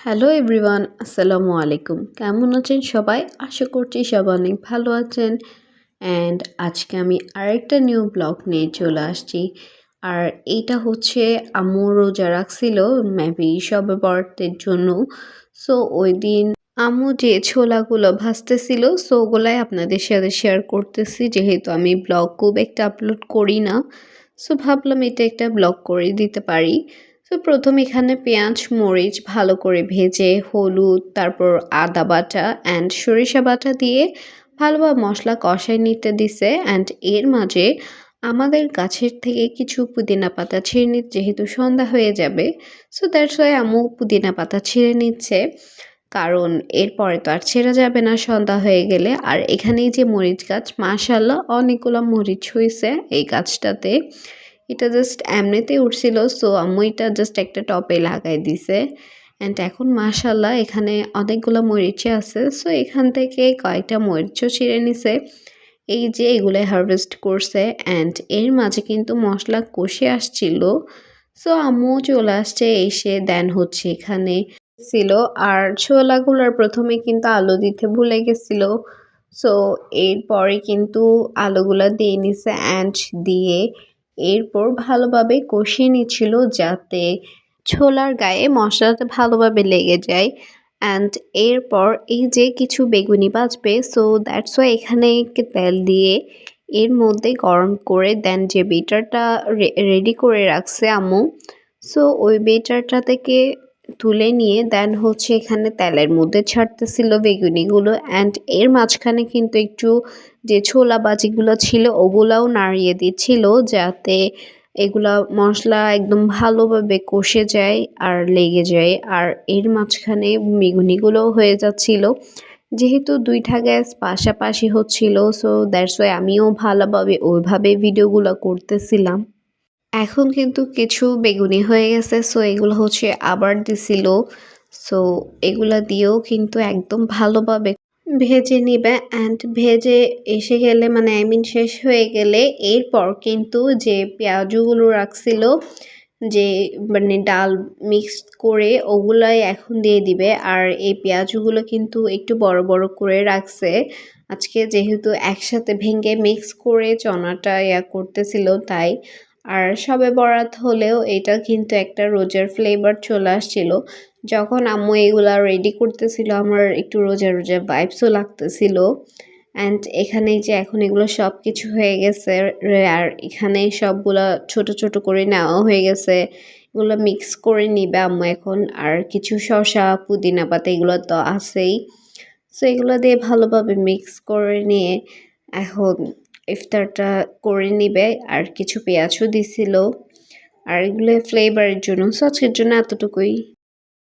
Hello everyone, আসসালামু আলাইকুম। কেমন আছেন সবাই? আশা করছি সবাই অনেক ভালো আছেন। অ্যান্ড আজকে আমি আরেকটা নিউ ব্লগ নিয়ে চলে আসছি। আর এইটা হচ্ছে আম্মু রোজা রাখছিল মেবি সবে বরাতের জন্য। সো ওই দিন আম্মু যে ছোলাগুলো ভাজতেছিল সো ওগুলাই আপনাদের সাথে শেয়ার করতেছি। যেহেতু আমি ব্লগ খুব একটা আপলোড করি না সো ভাবলাম এটা একটা ব্লগ করে দিতে পারি। তো প্রথম এখানে পেঁয়াজ, মরিচ ভালো করে ভেজে হলুদ, তারপর আদা বাটা অ্যান্ড সরিষা বাটা দিয়ে ভালোভাবে মশলা কষাই নিতে দিছে অ্যান্ড এর মাঝে আমাদের গাছের থেকে কিছু পুদিনা পাতা ছিঁড়ে নিচ্ছে যেহেতু সন্ধ্যা হয়ে যাবে সো দ্যাটস ওয়াই আমু পুদিনা পাতা ছিঁড়ে নিচ্ছে। কারণ এরপরে তো আর ছেড়ে যাবে না সন্ধ্যা হয়ে গেলে। আর এখানেই যে মরিচ গাছ মাশাল্লাহ অনেকগুলো মরিচ হয়েছে এই গাছটাতে। এটা জাস্ট এমনিতেই উঠছিল সো আম্মু এটা জাস্ট একটা টপে লাগাই দিছে। অ্যান্ড এখন মাশাল্লাহ এখানে অনেকগুলো মরিচে আছে সো এখান থেকে কয়েকটা মরিচও ছিঁড়ে নিছে। এই যে এগুলো হারভেস্ট করছে অ্যান্ড এর মাঝে কিন্তু মশলা কষে আসছিল। সো আম্মু চলে আসছে, এসে দেন হচ্ছে এখানে। ছিল, আর ছোলাগুলোর প্রথমে কিন্তু আলু দিতে ভুলে গেছিল। সো এরপরে কিন্তু আলুগুলো দিয়ে নিছে অ্যান্ড দিয়ে এরপর ভালোভাবে কষিয়ে নিচ্ছিল যাতে ছোলার গায়ে মশলাটা ভালোভাবে লেগে যায়। অ্যান্ড এরপর এই যে কিছু বেগুনি বাঁচবে সো দ্যাটস ওয়াই এখানে তেল দিয়ে এর মধ্যে গরম করে দেন যে বেটারটা রেডি করে রাখছে আমু সো ওই বেটারটা থেকে তুলে নিয়ে দেন হচ্ছে এখানে তেলের মধ্যে ছাড়তেছিল বেগুনিগুলো অ্যান্ড এর মাঝখানে কিন্তু একটু যে ছোলা বাজিগুলো ছিল ওগুলাও নাড়িয়ে দিচ্ছিল যাতে এগুলা মশলা একদম ভালোভাবে কষে যায় আর লেগে যায় আর এর মাঝখানে বেগুনিগুলোও হয়ে যাচ্ছিল। যেহেতু দুইটা গ্যাস পাশাপাশি হচ্ছিল সো দ্যাটস ওয়াই আমিও ভালোভাবে ওইভাবে ভিডিওগুলো করতেছিলাম। এখন কিন্তু কিছু বেগুনি হয়ে গেছে সো এগুলো হচ্ছে আবার দিছিল। সো এগুলা দিয়েও কিন্তু একদম ভালোভাবে ভেজে নিবে অ্যান্ড ভেজে এসে গেলে মানে আই মিন শেষ হয়ে গেলে এরপর কিন্তু যে পেঁয়াজগুলো রাখছিল, যে মানে ডাল মিক্স করে ওগুলাই এখন দিয়ে দিবে। আর এই পেঁয়াজগুলো কিন্তু একটু বড় বড় করে রাখছে। আজকে যেহেতু একসাথে ভেঙে মিক্স করে চনাটা ইয়া করতেছিল, তাই আর সবে বরাত হলেও এটা কিন্তু একটা রোজার ফ্লেভার চলে আসছিল। যখন আম্মু এগুলা রেডি করতেছিল, আমার একটু রোজা রোজা ভাইবসও লাগতেছিল। অ্যান্ড এখানে যে এখন এগুলো সব কিছু হয়ে গেছে, আর এখানে সবগুলো ছোট ছোট করে নেওয়া হয়ে গেছে। এগুলো মিক্স করে নিবে আম্মু এখন, আর কিছু শসা, পুদিনা পাতা এগুলো তো আছেই। সো এগুলো দিয়ে ভালোভাবে মিক্স করে নিয়ে এখন ইফতারটা করে নিবে আর কিছু পেঁয়াজও দিছিল। আর এগুলো ফ্লেভারের জন্য সো আজকের জন্য এতটুকুই।